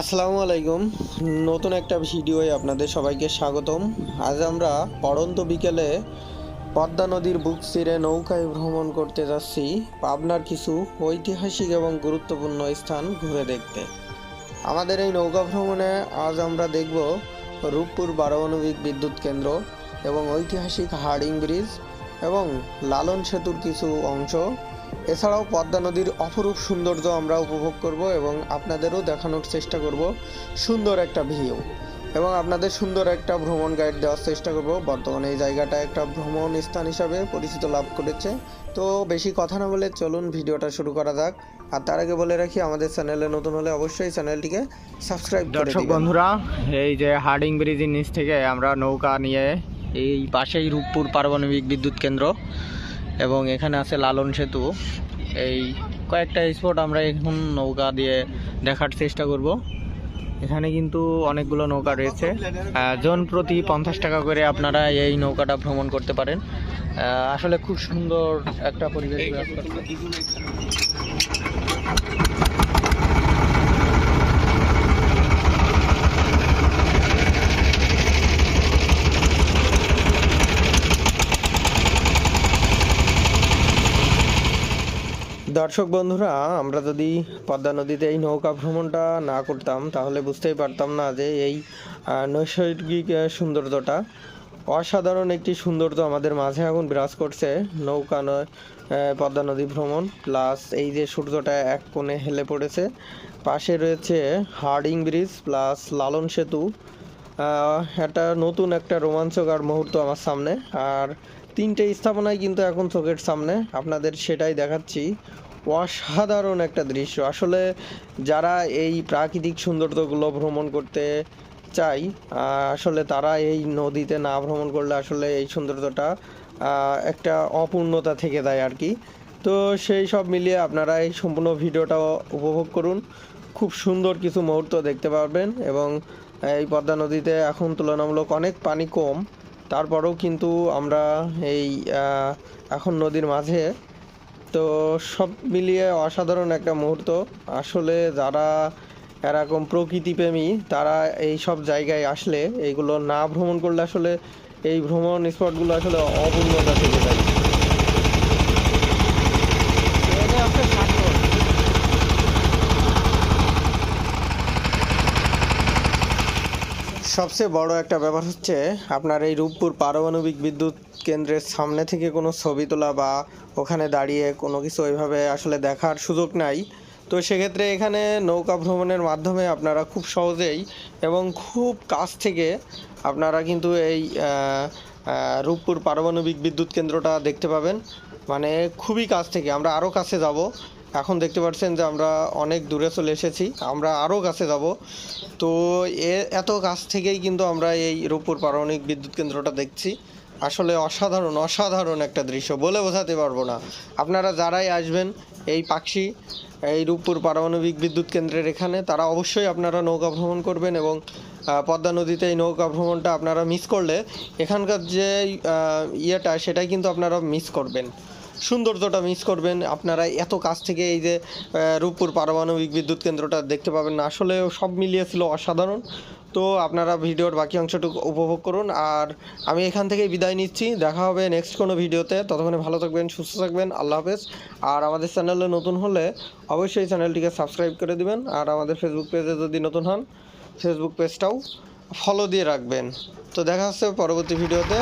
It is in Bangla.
আসসালামু আলাইকুম। নতুন একটা ভিডিওয়ে আপনাদের সবাইকে স্বাগতম। আজ আমরা পড়ন্ত বিকেলে পদ্মা নদীর বুক চিরে নৌকায় ভ্রমণ করতে যাচ্ছি। পাবনার কিছু ঐতিহাসিক এবং গুরুত্বপূর্ণ স্থান ঘুরে দেখতে। আমাদের এই নৌকা ভ্রমণে আজ আমরা দেখব রূপপুর পারমাণবিক বিদ্যুৎ কেন্দ্র এবং ঐতিহাসিক হার্ডিং ব্রিজ এবং লালন সেতুর কিছু অংশ। এছাড়াও পদ্মা নদীর অপরূপ সৌন্দর্য আমরা উপভোগ করব এবং আপনাদেরও দেখানোর চেষ্টা করব সুন্দর একটা ভিউ। এবং আপনাদের সুন্দর একটা ভ্রমণ গাইড দেওয়ার চেষ্টা করব। বর্তমানে এই জায়গাটা একটা ভ্রমণ স্থান হিসাবে পরিচিত লাভ করেছে। তো বেশি কথা না বলে চলুন ভিডিওটা শুরু করা যাক। আর তার আগে বলে রাখি আমাদের চ্যানেলে নতুন হলে অবশ্যই চ্যানেলটিকে সাবস্ক্রাইব করে দর্শক বন্ধুরা এই যে হার্ডিং ব্রিজের নিচ থেকে আমরা নৌকা নিয়ে এই পাশেই রূপপুর পারমাণবিক বিদ্যুৎ কেন্দ্র। এবং এখানে আছে লালন সেতু। এই কয়েকটা স্পট আমরা এখন নৌকা দিয়ে দেখার চেষ্টা করব। এখানে কিন্তু অনেকগুলো নৌকা রয়েছে। জন প্রতি পঞ্চাশ টাকা করে আপনারা এই নৌকাটা ভ্রমণ করতে পারেন। আসলে খুব সুন্দর একটা পরিবেশ দর্শক বন্ধুরা, আমরা যদি পদ্মা নদীতে এই নৌকা ভ্রমণটা না করতাম, তাহলে বুঝতেই পারতাম না যে এই নৈসর্গিক সৌন্দর্যটা অসাধারণ একটি সৌন্দর্য আমাদের মাঝে এখন বিরাজ করছে, নৌকা নয় পদ্মা নদী ভ্রমণ, প্লাস এই যে সূর্যটা এক কোণে হেলে পড়েছে, পাশে রয়েছে হার্ডিং ব্রিজ, প্লাস লালন সেতু একটা নতুন একটা রোমাঞ্চকর মুহূর্ত আমার সামনে। আর তিনটে স্থাপনায় কিন্তু এখন চোখের সামনে। আপনাদের সেটাই দেখাচ্ছি। অসাধারণ একটা দৃশ্য। আসলে যারা এই প্রাকৃতিক সৌন্দর্যগুলো ভ্রমণ করতে চাই আসলে তারা এই নদীতে না ভ্রমণ করলে আসলে এই সৌন্দর্যটা একটা অপূর্ণতা থেকে যায় আর কি। তো সেই সব মিলিয়ে আপনারা এই সম্পূর্ণ ভিডিওটা উপভোগ করুন। খুব সুন্দর কিছু মুহূর্ত দেখতে পারবেন এবং এই পদ্মা নদীতে এখন তুলনামূলক অনেক পানি কম। তারপরেও কিন্তু আমরা এই এখন নদীর মাঝে। তো সব মিলিয়ে অসাধারণ একটা মুহূর্ত। আসলে যারা এরকম প্রকৃতিপ্রেমী, তারা এই সব জায়গায় আসলে এইগুলো না ভ্রমণ করলে আসলে এই ভ্রমণ স্পটগুলো আসলে অপূর্ণতা থেকে যায়। সবচেয়ে বড় একটা ব্যাপার হচ্ছে আপনার এই রূপপুর পারমাণবিক বিদ্যুৎ কেন্দ্রের সামনে থেকে কোনো ছবি তোলা বা ওখানে দাঁড়িয়ে কোনো কিছু ওইভাবে আসলে দেখার সুযোগ নাই। তো সেক্ষেত্রে এখানে নৌকা ভ্রমণের মাধ্যমে আপনারা খুব সহজেই এবং খুব কাছ থেকে আপনারা কিন্তু এই রূপপুর পারমাণবিক বিদ্যুৎ কেন্দ্রটা দেখতে পাবেন। মানে খুবই কাছ থেকে, আমরা আরও কাছে যাব। এখন দেখতে পাচ্ছেন যে আমরা অনেক দূরে চলে এসেছি। আমরা আরও কাছে যাব। তো এ, এত কাছ থেকেই কিন্তু আমরা এই রূপপুর পারমাণবিক বিদ্যুৎ কেন্দ্রটা দেখছি। আসলে অসাধারণ অসাধারণ একটা দৃশ্য বলে বোঝাতে পারব না। আপনারা যারাই আসবেন এই পাখি, এই রূপপুর পারমাণবিক বিদ্যুৎ কেন্দ্রের এখানে, তারা অবশ্যই আপনারা নৌকা ভ্রমণ করবেন এবং পদ্মা নদীতে এই নৌকা ভ্রমণটা আপনারা মিস করলে, এখানকার যে ইয়েটা সেটাই কিন্তু আপনারা মিস করবেন। সৌন্দর্যটা মিস করবেন। আপনারা এত কাছ থেকে এই যে রূপপুর পারমাণবিক বিদ্যুৎ কেন্দ্রটা দেখতে পাবেন না। আসলে সব মিলিয়ে ছিল অসাধারণ। তো আপনারা ভিডিওর বাকি অংশটুকু উপভোগ করুন। আর আমি এখান থেকেই বিদায় নিচ্ছি। দেখা হবে নেক্সট কোনো ভিডিওতে। ততক্ষণে ভালো থাকবেন, সুস্থ থাকবেন। আল্লাহ হাফেজ। আর আমাদের চ্যানেলে নতুন হলে অবশ্যই চ্যানেলটিকে সাবস্ক্রাইব করে দিবেন। আর আমাদের ফেসবুক পেজে যদি নতুন হন ফেসবুক পেজটাও ফলো দিয়ে রাখবেন। তো দেখা হচ্ছে পরবর্তী ভিডিওতে।